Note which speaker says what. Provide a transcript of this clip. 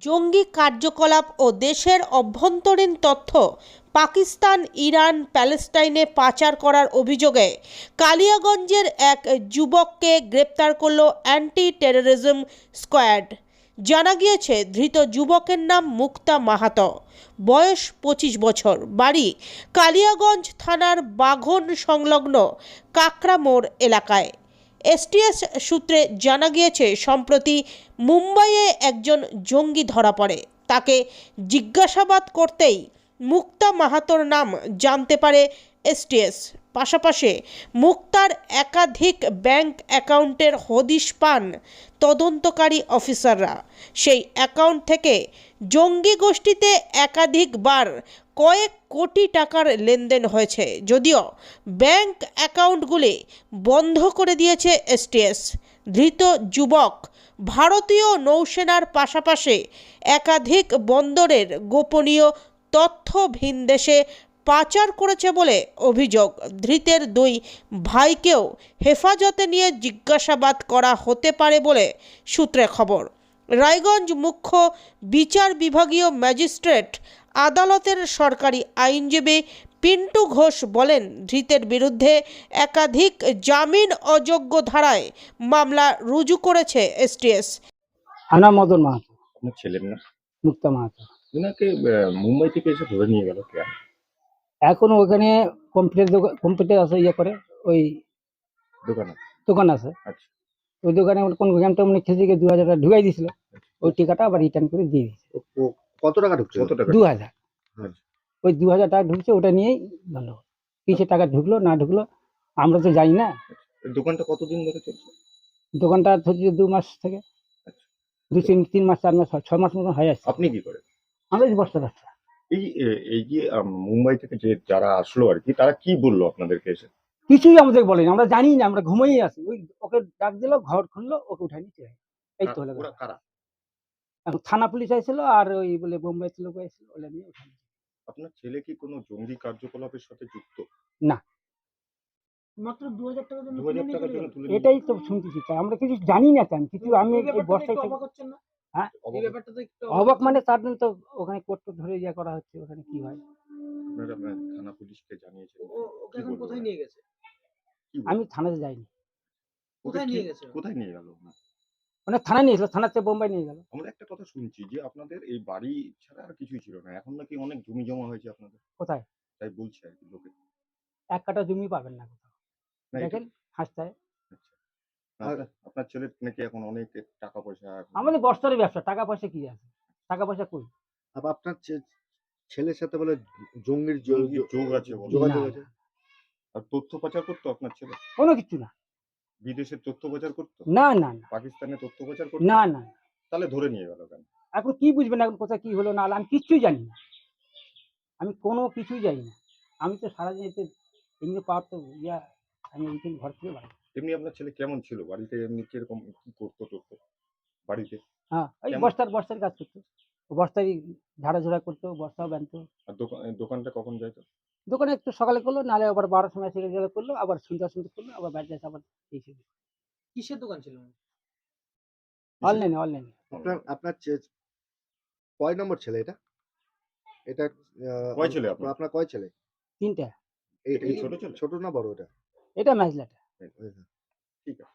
Speaker 1: জঙ্গি কার্যকলাপ ও দেশের অভ্যন্তরীণ তথ্য পাকিস্তান, ইরান, প্যালেস্টাইনে পাচার করার অভিযোগে কালিয়াগঞ্জের এক যুবককে গ্রেপ্তার করল অ্যান্টি টেররিজম স্কোয়াড। জানা গিয়েছে, ধৃত যুবকের নাম মুক্তা মাহাতো। বয়স পঁচিশ বছর। বাড়ি কালিয়াগঞ্জ থানার বাঘন সংলগ্ন কাকড়ামোড় এলাকায়। এসটিএস সূত্রে জানা গিয়েছে, সম্প্রতি মুম্বাইয়ে একজন জঙ্গি ধরা পড়ে। তাকে জিজ্ঞাসাবাদ করতেই মুক্তা মাহাতোর নাম জানতে পারে এসটিএস পাশাপাশি মুক্তার একাধিক ব্যাংক অ্যাকাউন্টের হদিশ পান তদন্তকারী অফিসাররা। সেই অ্যাকাউন্ট থেকে জঙ্গি গোষ্ঠীতে একাধিকবার কয়েক কোটি টাকার লেনদেন হয়েছে, যদিও ব্যাংক অ্যাকাউন্টগুলি বন্ধ করে দিয়েছে এসটিএস। ধৃত যুবক ভারতীয় নৌসেনার পাশাপাশি একাধিক বন্দরের গোপনীয় তথ্য ভিনদেশে পাচার করেছে বলে অভিযোগ। ধৃতের দুই ভাইকেও হেফাজতে নিয়ে জিজ্ঞাসাবাদ করা হতে পারে বলে সূত্রে খবর। রায়গঞ্জ মুখ্য বিচার বিভাগীয় ম্যাজিস্ট্রেট আদালতের সরকারি আইনজীবী পিন্টু ঘোষ বলেন ধৃতের বিরুদ্ধে একাধিক জামিন অযোগ্য ধারায় মামলা রুজু করেছে এসটিএস।
Speaker 2: আমার মদন মাহাতো।
Speaker 3: না
Speaker 2: মুক্তা মাহাতো।
Speaker 3: ওনাকে মুম্বাই থেকে এসে ধরে নিয়ে গেল কেন
Speaker 2: এখন ওখানে কম্পিউটার দোকান কম্পিউটার আছে ইয়ে করে ওই
Speaker 3: দোকানে?
Speaker 2: দোকান আছে।
Speaker 3: আচ্ছা।
Speaker 2: ওই দোকানে কোন ঘণ্টা মানে গিয়ে দু হাজার টাকা ঢুকাই দিয়েছিল। ওই টাকাটা আবার রিটার্ন করে দিয়ে দিয়েছে।
Speaker 4: কত টাকা ঢুকছে?
Speaker 3: কত টাকা?
Speaker 2: দু হাজার।
Speaker 4: আচ্ছা।
Speaker 2: ওই দু হাজার টাকা ঢুকছে ওটা নিয়েই বন্ধ কিসে টাকা ঢুকলো না ঢুকলো আমরা তো জানি না।
Speaker 3: দোকানটা কতদিন ধরে চলছে?
Speaker 2: দোকানটা ধরছি দু মাস থেকে।
Speaker 3: আচ্ছা।
Speaker 2: দু তিন তিন মাস চার মাস ছ মাস মতন হয়ে যাচ্ছে
Speaker 3: আপনি কি করেন?
Speaker 2: আমরা বস্তা ব্যবসা
Speaker 3: এই এই যে মুম্বাই থেকে যে যারা আসলো আর কি তারা কি বলল আপনাদেরকে এসে?
Speaker 2: কিছুই আমাদের বলেনি। আমরা জানি না আমরা ঘুমিয়ে আছি। ওই ওকে ডাক দিল ঘর খুললো ওকে উঠাই নিচে এই তো হলো
Speaker 3: কারা?
Speaker 2: এখন থানা পুলিশ আইছিল আর ওই বলে বোম্বাই ছিল আইছিল ওলে নিয়ে উঠাই
Speaker 3: আপনার ছেলে কি কোনো জঙ্গি কার্যকলাপের সাথে যুক্ত? না।
Speaker 2: মাত্র দু হাজার টাকা
Speaker 3: টাকার জন্য
Speaker 2: এটাই তো শুনতেছি। তাই আমরা কিছু জানি না কেন কিছু আমি বস্তায় থেকে হ্যাঁ?
Speaker 3: অবাক-
Speaker 2: মানে তার জন্য তো ওখানে কোর্ট ধরে ইয়ে করা হচ্ছে ওখানে কি হয়?
Speaker 3: থানা পুলিশকে জানিয়েছেন?
Speaker 5: কোথায় নিয়ে গেছে?
Speaker 2: আমি থানাতে যাইনি।
Speaker 5: কোথায় নিয়ে গেছে?
Speaker 3: কোথায় নিয়ে গেল
Speaker 2: মানে থানায় নিয়েছিল থানাতে বোম্বাই নিয়ে গেল।
Speaker 3: আমরা একটা কথা শুনছি যে আপনাদের এই বাড়ি ছাড়া আর কিছুই ছিল না এখন নাকি অনেক জমি জমা হয়েছে আপনাদের?
Speaker 2: কোথায়?
Speaker 3: তাই বলছে আর কি লোকে।
Speaker 2: এক কাটা জমি পাবেন না কোথাও। দেখেন হাসতায়।
Speaker 3: আপনার- ছেলের নাকি এখন অনেক টাকা পয়সা
Speaker 2: আমাদের বস্তার ব্যবসা টাকা পয়সা কি আছে? টাকা পয়সা কই?
Speaker 4: আবার আপনার ছেলের সাথে বলে জঙ্গির যোগ
Speaker 3: আছে
Speaker 4: যোগাযোগ আছে?
Speaker 3: আর তথ্য পাচার করতো আপনার ছেলে?
Speaker 2: কোনো কিছু না।
Speaker 3: বিদেশের তথ্য পাচার করতো?
Speaker 2: না না না।
Speaker 3: পাকিস্তানে তথ্য পাচার করতো?
Speaker 2: না না
Speaker 3: তাহলে ধরে নিয়ে গেল কেন?
Speaker 2: এখন কি বুঝবেন এখন কোথায় কি হলো না হলো? আমি কিচ্ছুই জানি না। আমি কোনো কিছুই জানি না। আমি তো সারাদিন এতে এমনি পাওয়ার তো ইয়া আমি ওইদিন ঘর থেকে বাড়ি
Speaker 3: এমনি আপনার ছেলে কেমন ছিল? বাড়িতে এমনি কীরকম কি করতো টরতো বাড়িতে?
Speaker 2: হ্যাঁ
Speaker 3: কেমন?
Speaker 2: বস্তার বস্তার কাজ করতো। ও বস্তায় ঝাড়াঝোড়া করতো বস্তাও বানতো
Speaker 3: আর দোকান দোকানটা কখন যাইতো?
Speaker 2: দোকানে একটু সকালে করল নাহলে আবার বারোটার সময় থেকে গেলে করল আবার সন্ধ্যা সন্ধ্যা করল আবার বাড়িতে এসে আবার এই
Speaker 5: কিসের দোকান ছিল?
Speaker 2: অনলাইনে অনলাইনে।
Speaker 4: আপনার আপনার কয় নম্বর ছেলে এটা? এটা আহ,
Speaker 3: কয় ছেলে আপনার?
Speaker 4: আপনার কয় ছেলে?
Speaker 2: তিনটা।
Speaker 4: এই- এই
Speaker 3: ছোট ছেলে?
Speaker 4: ছোট না বড় এটা?
Speaker 2: এটা
Speaker 3: Bueno, eso.